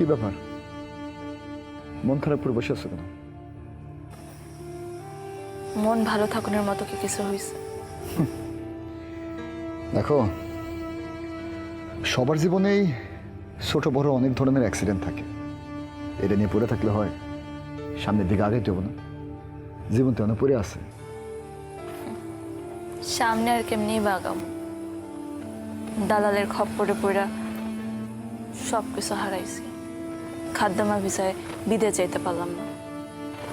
কি ব্যাপার? মন খারাপ করে বসে আছো কেন? মন ভালো থাকুনের মতো কি কিছু হয়েছে দেখো সবার জীবনেই ছোট বড় অনেক ধরনের অ্যাক্সিডেন্ট থাকে। এটা নিয়ে পড়ে থাকলে হয় সামনের দিকে আগে দেবো না। জীবন তো অনেক পড়ে আছে। সামনে আর কেমনি বাগাম দালালের খপ্পরে পড়া সব কিছু হারাইছি। খাদ্যমা ভিসায় বিদে যাইতে পারলাম না।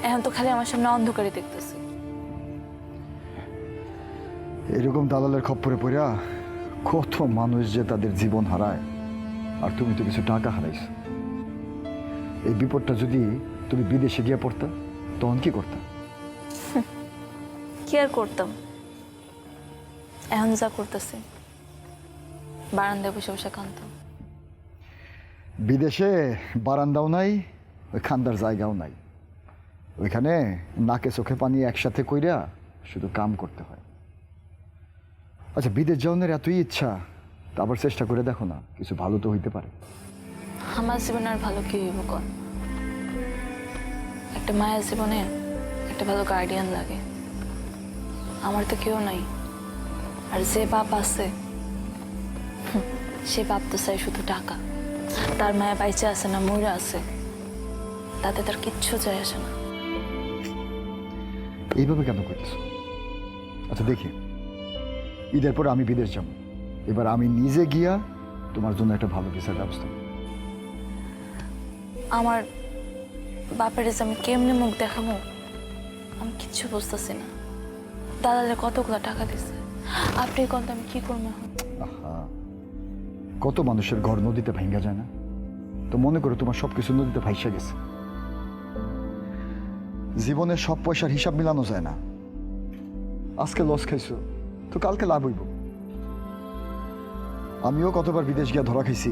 এখন তো খালি আমার সামনে অন্ধকারই দেখতেছি। এরকম দালালের খপ্পরে পড়া কত মানুষ যে তাদের জীবন হারায় আর তুমি তো কিছু টাকা হারাইছো। এই বিপদটা যদি তুমি বিদেশে গিয়ে পড়তা তখন কি করতা? কি আর করতাম? এখন যা করতেছি বারান্দায় বসে বসে কানতাম বিদেশে বারান্দাও নাই ওই খান্দার জায়গাও নাই। ওইখানে নাকে চোখে পানি একসাথে কইরা শুধু কাম করতে হয়। আচ্ছা বিদেশ যাওয়ার এতই ইচ্ছা, তা আবার চেষ্টা করে দেখো না, কিছু ভালো তো হইতে পারে। আমার জীবনে আর ভালো কি হইব কন? একটা মায়ের জীবনে একটা ভালো গার্ডিয়ান লাগে। আমার তো কেউ নাই। আর যে বাপ আছে সে বাপ তো চাই শুধু টাকা। তার মায়া বাইচে আছে না মরে আছে। তাতে তার কিচ্ছু যায় আসে না। এইভাবে কেন করতেছ? আচ্ছা দেখি। ঈদের পর আমি বিদেশ যাব। এবার আমি নিজে গিয়া তোমার জন্য একটা ভালো ভিসার ব্যবস্থা করব। আমার বাপের আমি কেমনে মুখ দেখাবো? আমি কিচ্ছু বুঝতেছি না। দাদালে কতগুলো টাকা দিছে? আপনি কত আমি কি করব এখন? আহা। কত মানুষের ঘর নদীতে ভাঙ্গা যায় না? তো মনে করো তোমার সবকিছু নদীতে ভাইসা গেছে। জীবনে সব পয়সার হিসাব মিলানো যায় না। আজকে লস খাইছো, তো কালকে লাভ হইব। আমিও কতবার বিদেশ গিয়া ধরা খাইছি।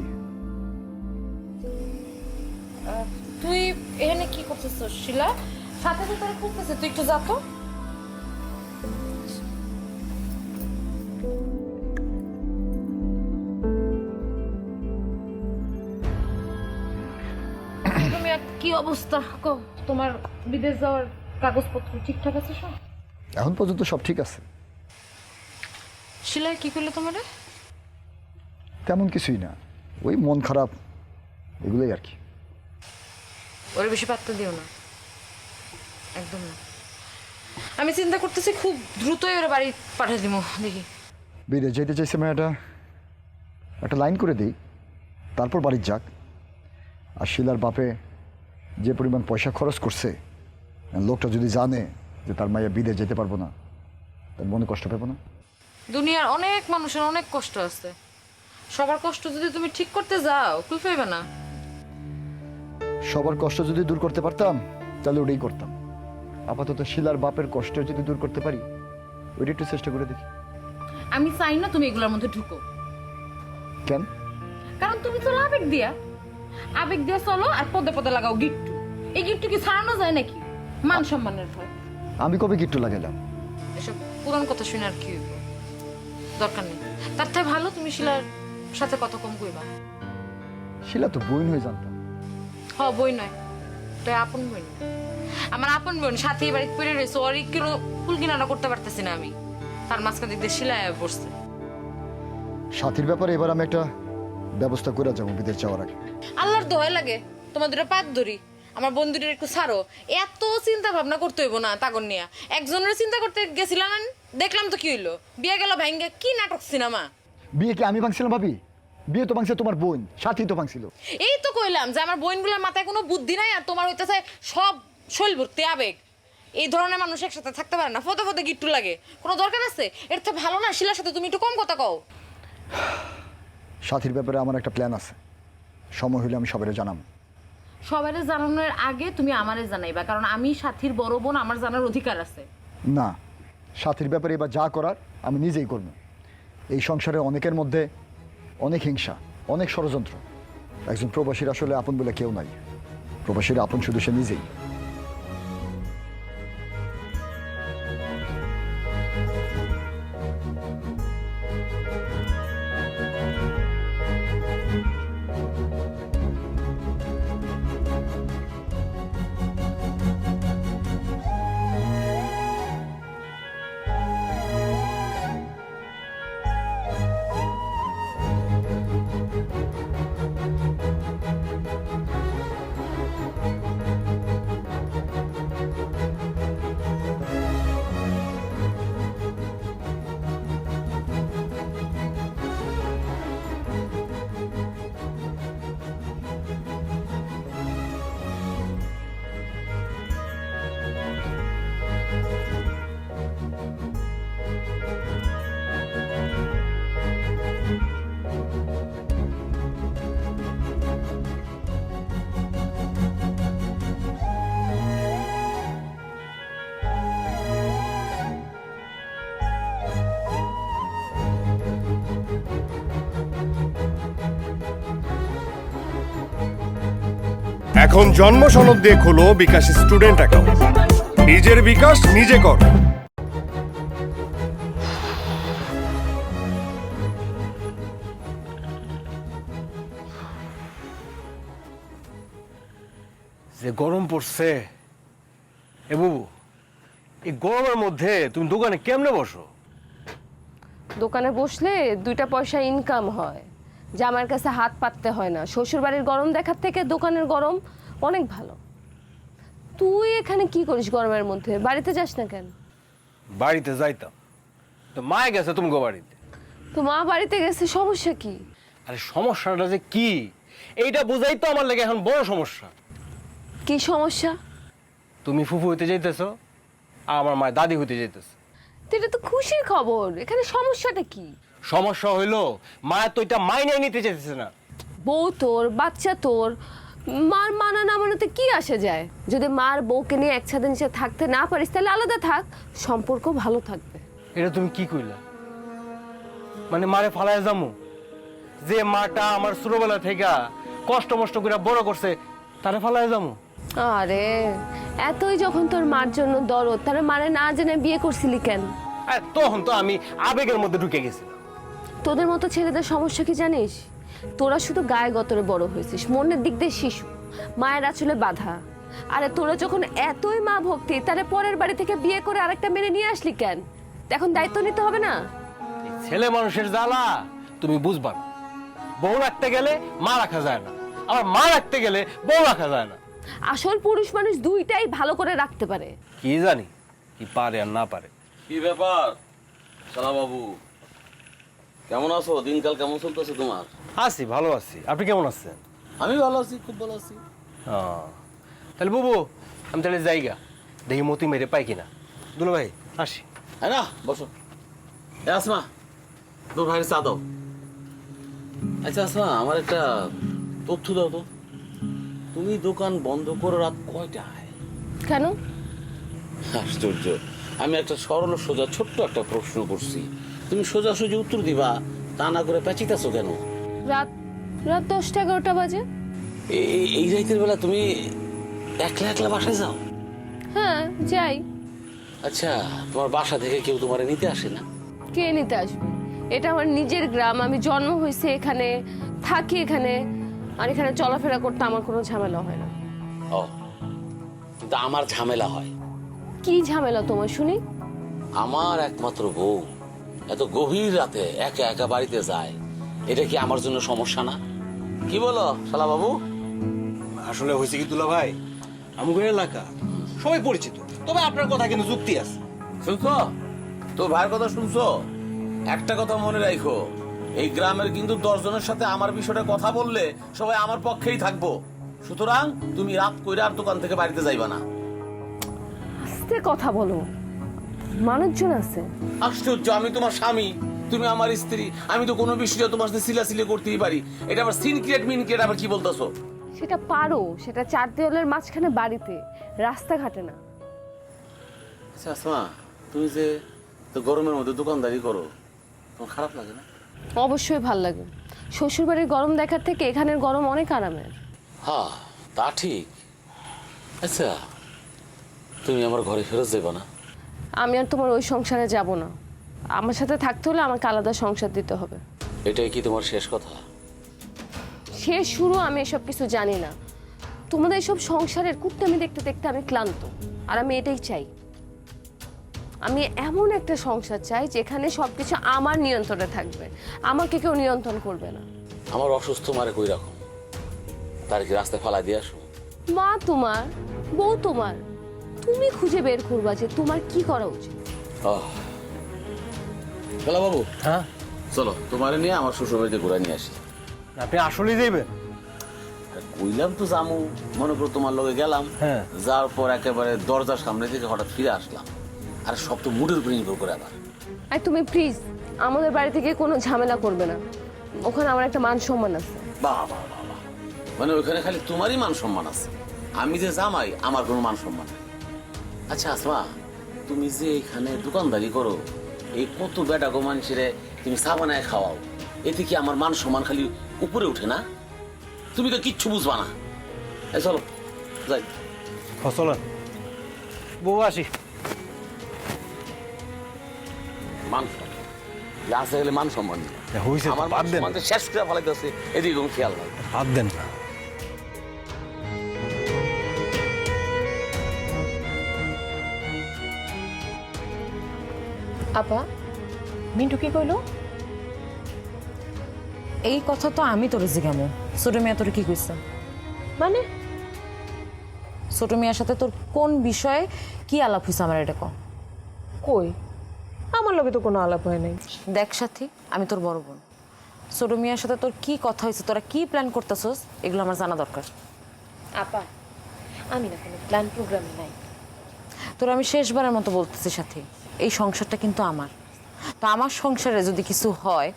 তুই এখানে কি করতেছিস, শিলা? সাথে সাথে খুঁজতেছে, তুই একটু যা তো। অবস্থা? কো তোমার বিদেশ যাওয়ার কাগজপত্র ঠিকঠাক আছে সব? এখন পর্যন্ত সব ঠিক আছে। শিলা কি করল তোমারে? তেমন কিছুই না। ওই মন খারাপ এগুলোই আর কি। ওরে বেশি পাত্তা দিও না। একদম না। আমি চিন্তা করতেছি খুব দ্রুতই ওরা বাড়ি পাঠিয়ে দিব দেখি। বিদেশ যেতে চাইছে মেয়েটা একটা লাইন করে দিই তারপর বাড়ির যাক। আর শিলার বাপে যে পরিমাণ পয়সা খরচ করছে লোকটা যদি জানে যে তার মাইয়া বিদেশ যেতে পারব না তার মনে কষ্ট পাবো না? দুনিয়ার অনেক মানুষের অনেক কষ্ট আছে। সবার কষ্ট যদি তুমি ঠিক করতে যাও কুল পাইবে না। সবার কষ্ট যদি দূর করতে পারতাম তাহলে ওটাই করতাম। আপাতত শিলার বাপের কষ্ট যদি দূর করতে পারি ওইটা একটু চেষ্টা করে দেখি। আমি চাই না তুমি এগুলোর মধ্যে ঢুকো। কেন? কারণ তুমি তো আবেগ দিয়া। আবেগ দিয়ে চলো আর পদে পদে লাগাও গিট্টু। এই গিট্টু কি ছাড়ানো যায় নাকি? মান সম্মানের ভয় আমি কবে গিট্টু লাগাইলাম এসব পুরান কথা শুনে আর কি হইব? দরকার নেই। তার থেকে ভালো তুমি শিলার সাথে কত কম কইবা। শিলা তো বইন হয়ে জানতাম। হ বই নয়। তো আপন বই নয় আমার আপন বোন সাথে বাড়িতে পড়ে রয়েছে ওর কিলো ফুল কিনারা করতে পারতেছি না আমি। তার মাঝখান দিক দিয়ে শিলায় বসছে সাথীর ব্যাপারে এবার আমি একটা ব্যবস্থা করে যাব বিদেশ যাওয়ার আগে। আল্লাহর দোহাই লাগে তোমার দুটো পাত ধরি। আমার বন্ধুদের একটু ছাড়ো। এত চিন্তা ভাবনা করতে হইব না তাগর নিয়া। একজনের চিন্তা করতে গেছিলাম দেখলাম তো কি হইল। বিয়ে গেল ভাঙ্গে কি নাটক সিনেমা? বিয়ে কি আমি ভাঙছিলাম ভাবি? বিয়ে তো ভাঙছে তোমার বোন সাথী তো ভাঙছিল। এই তো কইলাম যে আমার বোনগুলোর মাথায় কোনো বুদ্ধি নাই আর তোমার হইতেছে সব শৈল ভর্তি আবেগ। এই ধরনের মানুষ একসাথে থাকতে পারে না ফতে ফতে গিট্টু লাগে। কোনো দরকার আছে? এর থেকে ভালো না শিলার সাথে তুমি একটু কম কথা কও। সাথীর ব্যাপারে আমার একটা প্ল্যান আছে। সময় হলে আমি সবাই জানাম। সবাইরে জানানোর আগে তুমি আমারে জানাইবা কারণ আমি সাথীর বড় বোন আমার জানার অধিকার আছে। না সাথীর ব্যাপারে এবার যা করার আমি নিজেই করব। এই সংসারে অনেকের মধ্যে অনেক হিংসা অনেক ষড়যন্ত্র। একজন প্রবাসীর আসলে আপন বলে কেউ নাই। প্রবাসীর আপন শুধু সে নিজেই। এখন জন্ম সনদ দিয়ে খোলো বিকাশ স্টুডেন্ট অ্যাকাউন্ট। নিজের বিকাশ নিজে কর। যে গরম পড়ছে। এ বুবু এই গরমের মধ্যে তুমি দোকানে কেমনে বসো? দোকানে বসলে দুইটা পয়সা ইনকাম হয়। জামার কাছে হাত পাততে হয় না। শ্বশুর বাড়ির গরম দেখার থেকে দোকানের গরম অনেক ভালো। তুই এখানে কি করিস গরমের মধ্যে? বাড়িতে যাস না কেন? বাড়িতে যাইতাম। তো মায়ে গেছে তুমি গো বাড়িতে? তো মা বাড়িতে গেছে সমস্যা কি? আরে সমস্যাটা যে কি? এইটা বুঝাই তো আমার লাগে এখন বড় সমস্যা। কি সমস্যা? তুমি ফুফু হইতে যাইতেছো আর আমার মায়ের দাদি হইতে যাইতেছে। তো এটা তো খুশির খবর। এখানে সমস্যাটা কি? সমস্যা হইল মায়ের তো এটা মাইনে নিতে চাইতেছে না। বউ তোর বাচ্চা তোর মার মানা না মানাতে কি আসে যায়? যদি মার বউকে নিয়ে একসাথে নিচে থাকতে না পারিস তাহলে আলাদা থাক সম্পর্ক ভালো থাকবে। এটা তুমি কি কইলা? মানে মারে ফালায় যামু? যে মাটা আমার ছোটবেলা থেকে কষ্ট মষ্ট করে বড় করছে তারে ফালায় যামু? আরে এতই যখন তোর মার জন্য দরদ তারা মারে না জেনে বিয়ে করছিলি কেন? তখন তো আমি আবেগের মধ্যে ঢুকে গেছি তোদের মতো ছেলেদের সমস্যা কি জানিস? তোরা শুধু গায়ে গতরে বড় হয়েছিস মনের দিক দিয়ে শিশু। মায়ের আচলে বাধা। আরে তোরা যখন এতই মা ভক্তি তাহলে পরের বাড়ি থেকে বিয়ে করে আরেকটা মেনে নিয়ে আসলি কেন? এখন দায়িত্ব নিতে হবে না? ছেলে মানুষের জ্বালা তুমি বুঝবা না। বউ রাখতে গেলে মা রাখা যায় না। আবার মা রাখতে গেলে বউ রাখা যায় না। আসল পুরুষ মানুষ দুইটাই ভালো করে রাখতে পারে। কি জানি কি পারে আর না পারে। কি ব্যাপার? সালা বাবু কেমন আছো? দিনকাল কেমন চলতেছে তোমার? আছি ভালো আছি। আপনি কেমন আছেন? আমি ভালো আছি খুব ভালো আছি। ও, তাহলে বুবু আমি তাহলে যাইগা দেখি মতি মেরে পাই কিনা। দুলো ভাই আসি। হ্যাঁ না বসো। এ আসমা তোর ভাইয়ের চা দাও। আচ্ছা আসমা আমার একটা তথ্য দাও তো। তুমি দোকান বন্ধ করো রাত কয়টায়? কেন? আশ্চর্য। আমি একটা সরল সোজা ছোট্ট একটা প্রশ্ন করছি। তুমি সোজাসুজি উত্তর দিবা তা না করে পেঁচিতেছো কেন? রাত রাত দশটা এগারোটা বাজে। এই- এই- এই বেলা তুমি একলা একলা বাসায় যাও? হ্যাঁ যাই। আচ্ছা তোমার বাসা থেকে কেউ তোমার নিতে আসে না? কে নিতে আসবে? এটা আমার নিজের গ্রাম আমি জন্ম হয়েছে এখানে থাকি এখানে আর এখানে চলাফেরা করতে আমার কোনো ঝামেলা হয় না। ও কিন্তু আমার ঝামেলা হয়। কি ঝামেলা তোমার শুনি? আমার একমাত্র বউ এত গভীর রাতে একা একা বাড়িতে যায়। এটা কি আমার জন্য সমস্যা না? কি বলো শালা বাবু? আসলে হয়েছে কি দুলা ভাই? আমগো এলাকা সবাই পরিচিত তবে আপনার কথা কিন্তু যুক্তি আছে। শুনছো? তো ভাইয়ের কথা শুনছো? একটা কথা মনে রাখো এই গ্রামের কিন্তু দশজনের সাথে আমার বিষয়টা কথা বললে সবাই আমার পক্ষেই থাকব। সুতরাং তুমি রাত কইরা আর দোকান থেকে বাড়িতে যাইবা না। আস্তে কথা বলো। মানুষজন আছে। আশ্চর্য আমি তোমার স্বামী। তুমি আমার স্ত্রী আমি তো কোনো বিষয়ে তোমার সাথে সিলাসিলি করতেই পারি। এটা আবার সিন ক্রিয়েট মিন ক্রিয়েট আবার কি বলতেছো? সেটা পারো সেটা চার দেওয়ালের মাঝখানে বাড়িতে রাস্তাঘাটে না। আচ্ছা আসমা তুমি যে তো গরমের মধ্যে দোকানদারি করো তোমার খারাপ লাগে না? অবশ্যই ভালো লাগে। শ্বশুরবাড়ির গরম দেখার থেকে এখানের গরম অনেক আরামের। হ্যাঁ তা ঠিক। আচ্ছা তুমি আমার ঘরে ফেরত যাবে না? আমি আর তোমার ওই সংসারে যাব না। আমার সাথে থাকতে হলে আমাকে আলাদা সংসার দিতে হবে। এটাই কি তোমার শেষ কথা? শেষ শুরু আমি এসব কিছু জানি না। তোমাদের এসব সংসারের কুত্তামি দেখতে দেখতে আমি ক্লান্ত আর আমি এটাই চাই। আমি এমন একটা সংসার চাই যেখানে সবকিছু আমার নিয়ন্ত্রণে থাকবে। আমাকে কেউ নিয়ন্ত্রণ করবে না। আমার অসুস্থ মারে কই রাখো? তার কি রাস্তায় ফালাই দিয়ে আসো? মা তোমার বউ তোমার তুমি খুঁজে বের করবা যে তোমার কি করা উচিত। বেলা বাবু হ্যাঁ। চলো তোমারে নিয়ে আমার শ্বশুর বাড়িতে ঘুরে নিয়ে আসি। আপনি আসলেই যাইবেন কইলাম তো জামু মনে করো তোমার লগে গেলাম। হ্যাঁ। যাওয়ার পর একেবারে দরজার সামনে থেকে হঠাৎ ফিরে আসলাম। আর সব তো মুডের উপরে নির্ভর করে আবার। আর তুমি প্লিজ আমাদের বাড়ি থেকে কোনো ঝামেলা করবে না। ওখানে আমার একটা মান সম্মান আছে। বাহ বাহ বাহ বাহ। মানে ওখানে খালি তোমারই মান সম্মান আছে। আমি যে জামাই আমার কোনো মান সম্মান নেই। আচ্ছা আসমা তুমি যে এখানে দোকানদারি করো এই কত বেটা গো মানুষের তুমি চা বানায় খাওয়াও। এতে কি আমার মান সম্মান খালি উপরে উঠে না? তুমি তো কিচ্ছু বুঝবা না। এই চলো যাই। চলেন বউ আসি। মান লাস্টে গেলে মান সম্মান। হয়েছে আমার মান শেষ করে ফেলাইতেছে এদিকে কোনো খেয়াল নাই। দেন না। আপা মিন্টু কি কইলো? এই কথা তো আমি তোর জিগামো। ছোট মিয়া তোর কি কইছে? মানে? ছোট মিয়ার সাথে তোর কোন বিষয়ে কি আলাপ হয়েছে আমার এটা কম কই? আমার লগে তো কোনো আলাপ হয় নাই। দেখ সাথী আমি তোর বড় বোন। ছোট মিয়ার সাথে তোর কি কথা হয়েছে তোরা কি প্ল্যান করতেছস এগুলো আমার জানা দরকার। আপা আমি না কোনো প্ল্যান প্রোগ্রাম নাই। তোর আমি শেষবারের মতো বলতেছি সাথী। এই সংসারটা কিন্তু আমার। তো আমার সংসারে যদি কিছু হয়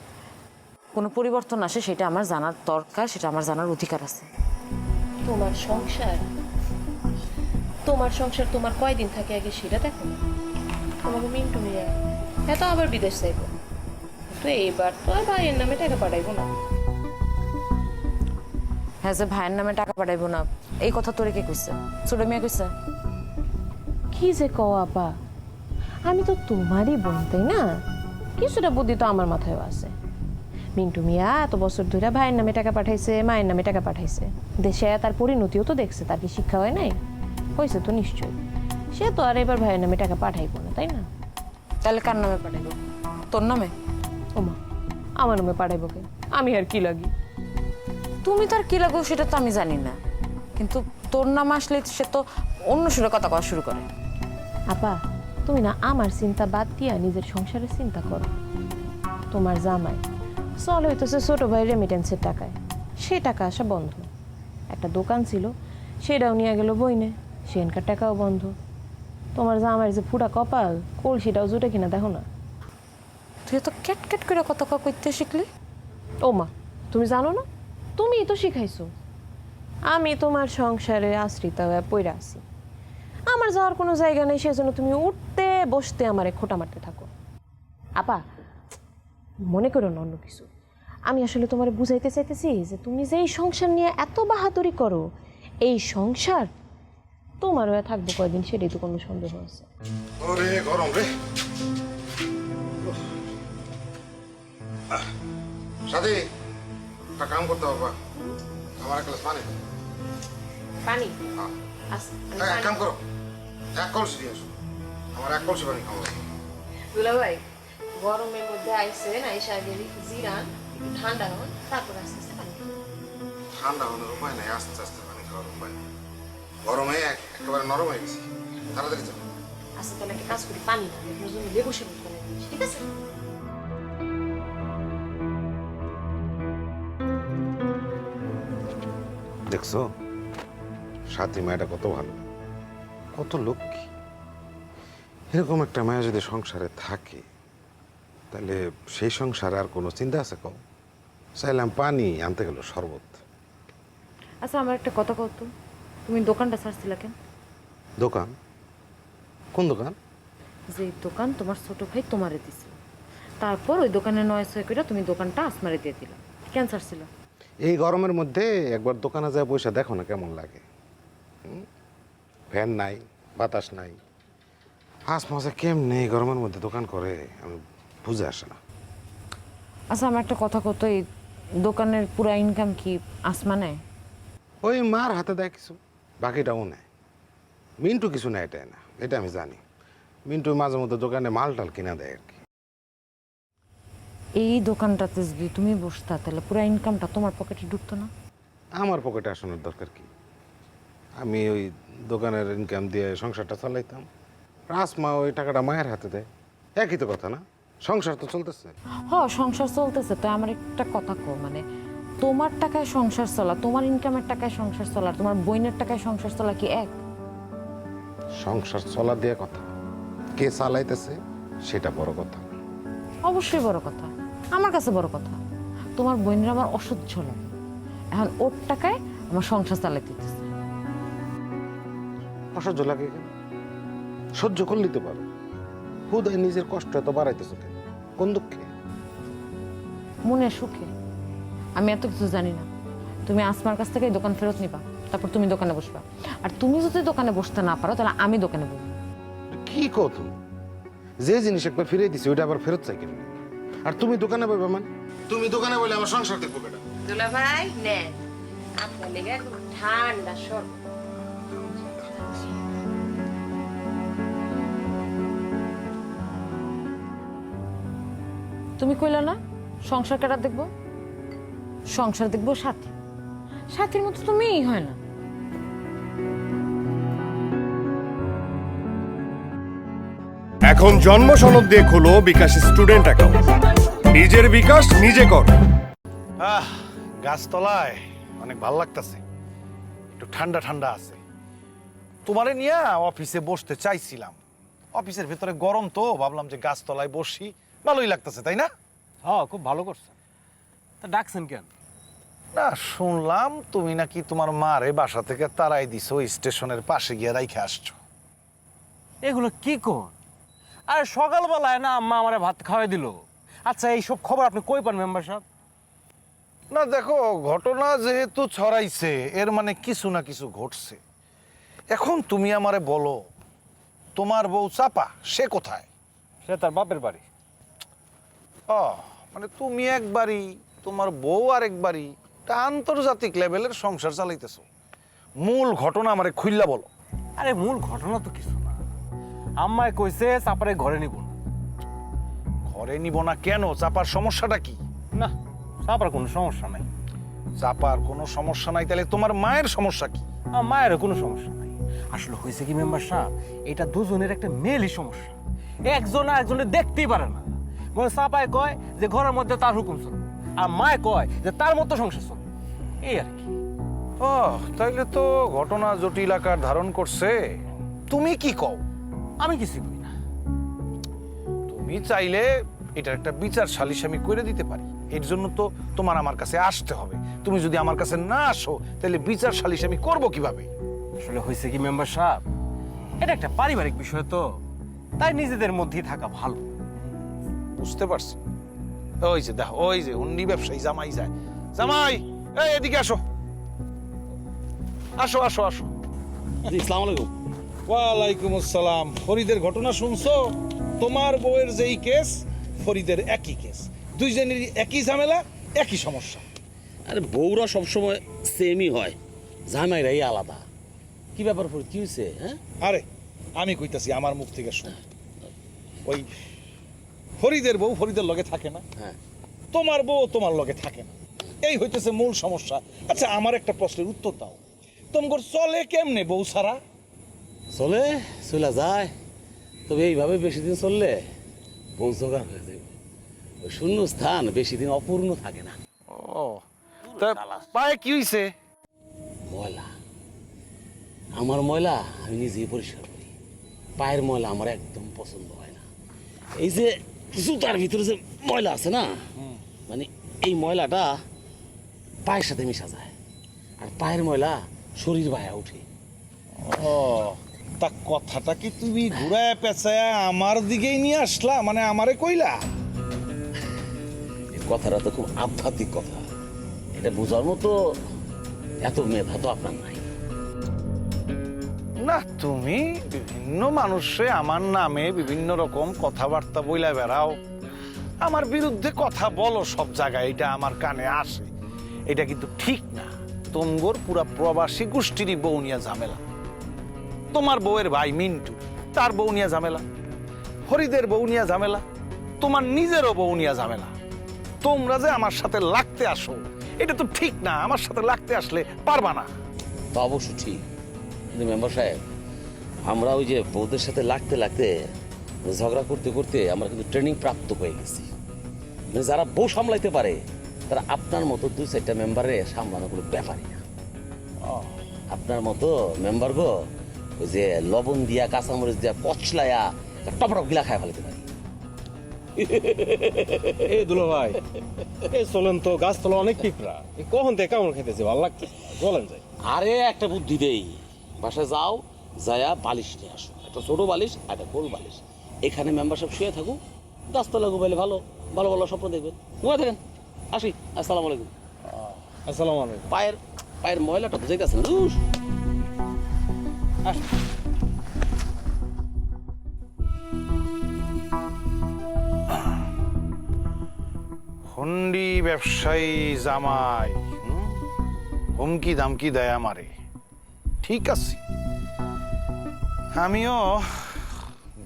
কোনো পরিবর্তন আসে সেটা আমার জানার দরকার সেটা আমার জানার অধিকার আছে। তোমার সংসার? তোমার সংসার তোমার কয়দিন থাকে আগে সেটা দেখো। না তোমাকে মিন্টু নিয়ে এত আবার বিদেশ যাইব। তো এইবার তো আর ভাইয়ের নামে টাকা পাঠাইবো না। হ্যাঁ যে ভাইয়ের নামে টাকা পাঠাইবো না এই কথা তোরে কে কইছে? ছোট মিয়া কইছে? কি যে কও আপা? আমি তো তোমারই বোন তাই না? কিছুটা বুদ্ধি তো আমার মাথায় আছে। মিন্টু মিয়া এত বছর ধরে ভাইয়ের নামে টাকা পাঠাইছে মায়ের নামে টাকা পাঠাইছে। দেশে তার পরিণতিও তো দেখছে তার কি শিক্ষা হয় নাই? হয়েছে তো নিশ্চয়ই। সে তো আর এবার ভাইয়ের নামে টাকা পাঠাইবো না তাই না? তাহলে কার নামে পাঠাইব? তোর নামে? ওমা আমার নামে পাঠাইব কে? আমি আর কি লাগি? তুমি তার কি লাগো সেটা তো আমি জানি না। কিন্তু তোর নাম আসলে সে তো অন্য সুরে কথা কওয়া শুরু করে। আপা তুমি না আমার চিন্তা বাদ দিয়া নিজের সংসারের চিন্তা করো। তোমার জামাই চল হইতেছে ছোট ভাই রেমিটেন্সের টাকায়। সে টাকা আসা বন্ধ। একটা দোকান ছিল সেটাও নিয়ে গেল বইনে। সেখানকার টাকাও বন্ধ। তোমার জামাইয়ের যে ফুটা কপাল কলসিটাও জুটে কিনা দেখো না। তুই তো ক্যাট ক্যাট করে কত করতে শিখলি? ও মা তুমি জানো না? তুমিই তো শিখাইছো। আমি তোমার সংসারে আশ্রিতা হয়ে পইরা আছি। আমার যাওয়ার কোনো জায়গা নেই সেজন্য তুমি উঠতে বসতে আমারে খোটা মারতে থাকো। আপা মনে করো না অন্য কিছু। আমি আসলে তোমার বুঝাইতে চাইতেছি যে তুমি যে এই সংসার নিয়ে এত বাহাদুরি করো এই সংসার তোমার হয়ে থাকব কয়দিন সেটাই তো কোনো সন্দেহ আছে। ওরে গরম রে। সাথী একটা কাম করতে পারবা আমার এক গ্লাস পানি। পানি? হ্যাঁ। আচ্ছা, হ্যাঁ, এক কাম করো। এক কলসি দিয়ে আসো আমার এক কলসি পানি খাব দুলা ভাই গরমের মধ্যে আইসে না এসে আগে জিরান একটু ঠান্ডা হন তারপর আস্তে আস্তে পানি ঠান্ডা হওয়ার উপায় নাই আস্তে আস্তে পানি খাওয়ার উপায় নেই। গরমে এক- একেবারে নরম হয়ে গেছি। তাড়াতাড়ি যাও আচ্ছা তাহলে একটা কাজ করি পানি না আপনার জন্য লেবু সেবন করে ঠিক আছে? দেখছ? সাথী মায়েটা কত ভালো। কত লক্ষ্মী? এরকম একটা মায়া যদি সংসারে থাকে তাহলে সেই সংসারে আর কোনো চিন্তা আছে কম চাইলাম পানি আনতে গেল শরবত। আচ্ছা আমার একটা কথা কত তুমি দোকানটা ছাড়ছিলা কেন? দোকান? কোন দোকান? যে দোকান তোমার ছোট ভাই তোমারে দিছিল তারপর ওই দোকানে নয় ছয় করে তুমি দোকানটা আসমারে দিয়ে দিলা। কেন ছাড়ছিল এই গরমের মধ্যে একবার দোকানে যায় পয়সা দেখো না কেমন লাগে। হুম? ফ্যান নাই বাতাস নাই। হাঁস মাসে কেমনে এই গরমের মধ্যে দোকান করে আমি বুঝে আসে না। আচ্ছা আমার একটা কথা কত এই দোকানের পুরা ইনকাম কি আসমা নেয় ওই মার হাতে দেয় কিছু বাকিটাও নেয়। মিন্টু কিছু নেয় এটাই না এটা আমি জানি। মিন্টু মাঝে মধ্যে দোকানে মাল টাল কিনা দেয় আর কি। এই দোকানটাতে যদি তুমি বসতা তাহলে পুরা ইনকামটা তোমার পকেটে ঢুকতো না? আমার পকেটে আসানোর দরকার কি? আমি ওই দোকানের ইনকাম দিয়ে সংসারটা চালাইতাম। রাসমা ওই টাকাটা মায়ের হাতে দেয়। একই তো কথা না? সংসার তো চলতেছে। হ সংসার চলতেছে তো আমার একটা কথা কো মানে তোমার টাকায় সংসার চলা তোমার ইনকামের টাকায় সংসার চলা তোমার বইনের টাকায় সংসার চলা কি এক? সংসার চলা দিয়ে কথা। কে চালাইতেছে সেটা বড় কথা। অবশ্যই বড় কথা। আমার কাছে বড় কথা। তোমার বোনের আমার অসহ্য লাগে। এখন ওর টাকায় আমার সংসার চালাইতে দিতেছে অসহ্য লাগে কেন? সহ্য করে নিতে পারো। হুদায় নিজের কষ্ট এত বাড়াইতেছো কেন? কোন দুঃখে? মনে সুখে। আমি এত কিছু জানি না। তুমি আসমার কাছ থেকে দোকান ফেরত নিবা। তারপর তুমি দোকানে বসবা। আর তুমি যদি দোকানে বসতে না পারো তাহলে আমি দোকানে বসবো। কি কো তুমি? যে জিনিস একবার ফিরে দিছি ওইটা আবার ফেরত চাই কেন আর তুমি দোকানে বলবে মানে? তুমি দোকানে বলে আমার সংসার দেখব কেটা দুলা ভাই নেন। আপনার লেগে ঠান্ডা সর তুমি কইলা না সংসার কাটা দেখব? সংসার দেখব সাথী। সাথীর মতো তুমিই হয় না। এখন জন্ম সনদ দিয়ে খোলো বিকাশ স্টুডেন্ট অ্যাকাউন্ট। নিজের বিকাশ নিজে কর। আহ গাছতলায় অনেক ভালো লাগতেছে। একটু ঠান্ডা ঠান্ডা আছে। তোমারে নিয়ে অফিসে বসতে চাইছিলাম। অফিসের ভেতরে গরম তো ভাবলাম যে গাছতলায় বসি। ভালোই লাগতেছে তাই না? হ্যাঁ খুব ভালো করছেন তা ডাকছেন কেন? না শুনলাম তুমি নাকি তোমার মারে বাসা থেকে তারাই দিছো স্টেশনের পাশে গিয়ে রাইখে আসছো। এগুলো কি কোন? আরে সকালবেলায় না আম্মা আমারে ভাত খাওয়াই দিল। আচ্ছা এইসব খবর আপনি কই পান মেম্বার সাহেব? না দেখো ঘটনা যেহেতু ছড়াইছে এর মানে কিছু না কিছু ঘটছে। এখন তুমি আমারে বলো তোমার বউ চাপা সে কোথায়? সে তার বাপের বাড়ি। ও মানে তুমি একবারই তোমার বউ আর একবারই একটা আন্তর্জাতিক লেভেলের সংসার চালাইতেছো। মূল ঘটনা আমারে খুইল্লা বলো। আরে মূল ঘটনা তো কিছু না। আম্মায় কইছে চাপারে ঘরে নিব না। ঘরে নিব না কেন? চাপার সমস্যাটা কি? না চাপার কোনো সমস্যা নাই। চাপার কোনো সমস্যা নাই তাহলে তোমার মায়ের সমস্যা কি? আমার মায়ের কোনো সমস্যা নাই। আসলে হয়েছে কি মেম্বার সাহেব এটা দুজনের একটা মেলই সমস্যা। একজন আর একজনের দেখতেই পারে না। চাপায় কয় যে ঘরের মধ্যে তার হুকুম চলবে আর মায় কয় যে তার মতো সংসার চলবে এই আর কি। ও তাইলে তো ঘটনা জটিল আকার ধারণ করছে। তুমি কি কও? আমি কিছু কই না। তুমি চাইলে এটার একটা বিচার সালিশ আমি করে দিতে পারি। এর জন্য তো তোমার আমার কাছে আসতে হবে। তুমি যদি আমার কাছে না আসো তাহলে বিচার সালিশ আমি করব কীভাবে? আসলে হয়েছে কি মেম্বার সাহেব? এটা একটা পারিবারিক বিষয় তো। তাই নিজেদের মধ্যেই থাকা ভালো। বুঝতে পারছি। ওই যে দেখো ওই যে অন্য ব্যবসায়ী জামাই যায়। জামাই এই এদিকে আসো। আসো আসো আসো। ইসলাম আলাইকুম। ওয়ালাইকুম আসসালাম। ফরিদের ঘটনা শুনছো? তোমার বউয়ের যেই কেস ফরিদের একই কেস। দুইজনেরই একই ঝামেলা একই সমস্যা। আরে বউরা সবসময় সেমই হয়। জামাইরাই আলাদা। কি ব্যাপার ফরিদ কি হয়েছে হ্যাঁ? আরে আমি কইতাছি আমার মুখ থেকে শুন। ওই ফরিদের বউ ফরিদের লগে থাকে না। হ্যাঁ। তোমার বউ তোমার লগে থাকে না। এই হইতেছে মূল সমস্যা। আচ্ছা আমার একটা প্রশ্নের উত্তর দাও। তোমার চলে কেমনে বউ সারা চলে চলে যায়। তবে এইভাবে বেশি দিন চললে বউ জোগাড় হয়ে যাবে ওই শূন্য স্থান বেশি দিন অপূর্ণ থাকে না। ও তা পায়ে কি হইছে? ময়লা। আমার ময়লা আমি নিজেই পরিষ্কার করি। পায়ের ময়লা আমার একদম পছন্দ হয় না। এই যে জুতার ভিতরে যে ময়লা আছে না মানে এই ময়লাটা পায়ের সাথে মিশা যায়। আর পায়ের ময়লা শরীর বায়া উঠে ও তা কথাটা কি তুমি ঘুরায় পেঁচায় আমার দিকেই নিয়ে আসলা? মানে আমারে কইলা? এই কথাটা তো খুব আধ্যাত্মিক কথা। এটা বোঝার মতো এত মেধা তো আপনার নাই। না, তুমি বিভিন্ন মানুষে আমার নামে বিভিন্ন রকম কথাবার্তা বইলা বেড়াও। আমার বিরুদ্ধে কথা বলো সব জায়গায়, এটা আমার কানে আসে। এটা কিন্তু ঠিক না। তোমগোর পুরা প্রবাসী গোষ্ঠীরই বউ নিয়ে ঝামেলা। তোমার বউয়ের ভাই মিন্টু, তার বউ নিয়ে ঝামেলা। হরিদের বউ নিয়ে ঝামেলা। তোমার নিজেরও বউ নিয়ে ঝামেলা। তোমরা যে আমার সাথে লাগতে আসো, এটা তো ঠিক না। আমার সাথে লাগতে আসলে পারবা না। তা অবশ্য ঠিক। কিন্তু মেম্বার সাহেব আমরা ওই যে বউদের সাথে লাগতে লাগতে ঝগড়া করতে করতে আমরা কিন্তু ট্রেনিং প্রাপ্ত হয়ে গেছি। মানে যারা বউ সামলাইতে পারে তারা আপনার মতো দুই চারটা মেম্বারে সামলানো কোনো ব্যাপারই না। আপনার মতো মেম্বার গো ওই যে লবণ দিয়া কাঁচামরিচ দিয়া পচলায়া টপটপ গিলা খায় ফেলতে পারি। এই দুলো ভাই এই চলেন তো গাছতলা অনেক পিঁপড়া। কখন থেকে কেমন খেতেছে ভালো লাগছে চলেন যাই। আরে একটা বুদ্ধি দেই। বাসায় যাও যায়া বালিশ নিয়ে আসো। একটা ছোট বালিশ আর একটা গোল বালিশ। এখানে মেম্বারশিপ শুয়ে থাকুক গাছতলা ঘুমাইলে ভালো ভালো ভালো স্বপ্ন দেখবেন ঘুমাই থাকেন? আসি আসসালামু আলাইকুম। আসসালামু আলাইকুম। পায়ের পায়ের ময়লাটা তো যাইতেছে লুস হন্ডি ব্যবসায়ী জামাই হুম? হুমকি দামকি দেয় আমারে। ঠিক আছে। আমিও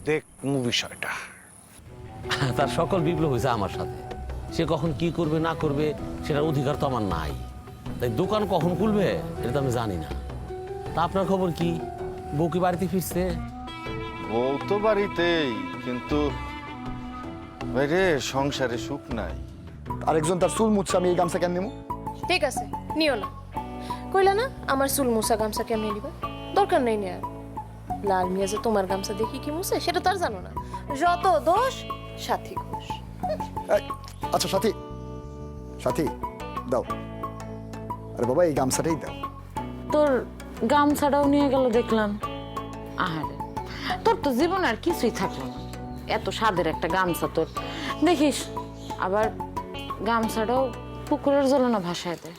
দেখমু বিষয়টা। তার সকল বিপ্লব হয়েছে আমার সাথে। সে কখন কি করবে না করবে সেটার অধিকার তো আমার নাই। তাই দোকান কখন খুলবে এটা তো আমি জানি না। তা আপনার খবর কি? বউ কি বাড়িতে ফিরছে? বউ তো বাড়িতেই কিন্তু বাইরে সংসারে সুখ নাই। আরেকজন তার চুল মুচ্ছে আমি এই গামছা কেন নেব ঠিক আছে নিও না। কইলা না আমার চুল মুসা গামছা কেমনে নিবা? দরকার নেই নেয়ার লাল মিয়া যে তোমার গামছা দেখি কি মুছে সেটা তো আর জানো না। যত দোষ সাথী ঘোষ। আচ্ছা সাথী। সাথী দাও। আরে বাবা এই গামছাটাই দাও। তোর গামছাটাও নিয়ে গেল দেখলাম। আহারে তোর তো জীবন আর কিছুই থাকল না। এত স্বাদের একটা গামছা তোর। দেখিস আবার গামছাটাও পুকুরের জল না ভাসায় দেয়।